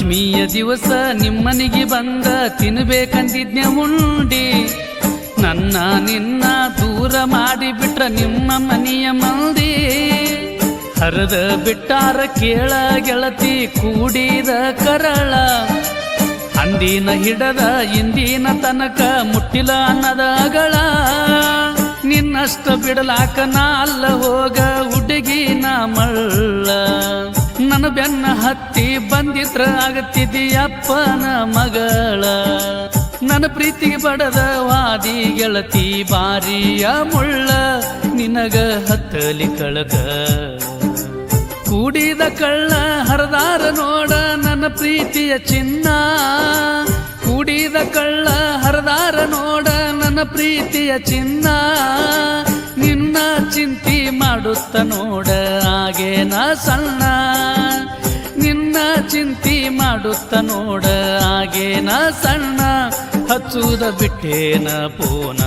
ಪಂಚಮಿಯ ದಿವಸ ನಿಮ್ಮನಿಗೆ ಬಂದ ತಿನ್ಬೇಕಂದಿದ್ನೆ ಉಂಡಿ. ನನ್ನ ನಿನ್ನ ದೂರ ಮಾಡಿಬಿಟ್ರ ನಿಮ್ಮ ಮನೆಯ ಮಂದಿ. ಹರದ ಬಿಟ್ಟಾರ ಕೇಳ ಗೆಳತಿ ಕೂಡಿದ ಕರಳ. ಅಂದಿನ ಹಿಡದ ಇಂದಿನ ತನಕ ಮುಟ್ಟಿಲ ಅನ್ನದಗಳ ನಿನ್ನಷ್ಟ ಬಿಡಲಾಕ ನಾ ಅಲ್ಲ ಹೋಗ ಹುಡುಗಿನ ಮಳ್ಳ. ನನ್ನ ಬೆನ್ನ ಹತ್ತಿ ಬಂದಿದ್ರ ಆಗತ್ತಿದೆಯಪ್ಪನ ಮಗಳ. ನನ್ನ ಪ್ರೀತಿಗೆ ಬಡದ ವಾದಿ ಗೆಳತಿ ಬಾರಿಯ ಮುಳ್ಳ ನಿನಗ ಹತ್ತಲಿ ಕಳಕ ಕೂಡಿದ ಕಳ್ಳ ಹರದಾರ ನೋಡ ನನ್ನ ಪ್ರೀತಿಯ ಚಿನ್ನ. ಕೂಡಿದ ಕಳ್ಳ ಹರದಾರ ನೋಡ ನನ್ನ ಪ್ರೀತಿಯ ಚಿನ್ನ. ನಿನ್ನ ಚಿಂತಿ ಮಾಡುತ್ತ ನೋಡ ನಾ ಸಣ್ಣ. ಮಾಡುತ್ತ ನೋಡ ಆಗೇನ ಸಣ್ಣ ಹಚ್ಚುದ ಬಿಟ್ಟೇನ ಪೋನ.